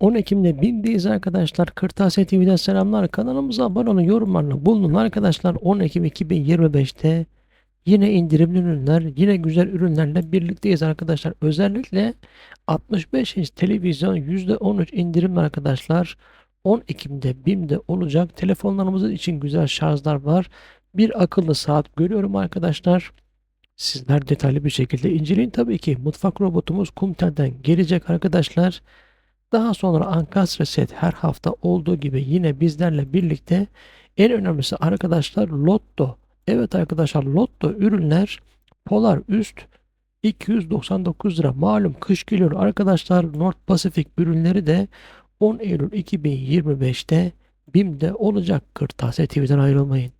10 Ekim'de BİM'deyiz arkadaşlar. Kırtasiye TV'den selamlar. Kanalımıza abone olun, yorumlarla bulunun arkadaşlar. 10 Ekim 2025'te yine indirimli ürünler, yine güzel ürünlerle birlikteyiz arkadaşlar. Özellikle 65 inç televizyon %13 indirimli arkadaşlar. 10 Ekim'de BİM'de olacak. Telefonlarımızın için güzel şarjlar var. Bir akıllı saat görüyorum arkadaşlar. Sizler detaylı bir şekilde inceleyin. Tabii ki mutfak robotumuz Kumtel'den gelecek arkadaşlar. Daha sonra Ankastre Set her hafta olduğu gibi yine bizlerle birlikte en önemlisi arkadaşlar Lotto. Evet arkadaşlar Lotto ürünler Polar üst 299 lira. Malum kış geliyor arkadaşlar. North Pacific ürünleri de 10 Eylül 2025'te BİM'de olacak. Kırtasiye TV'den ayrılmayın.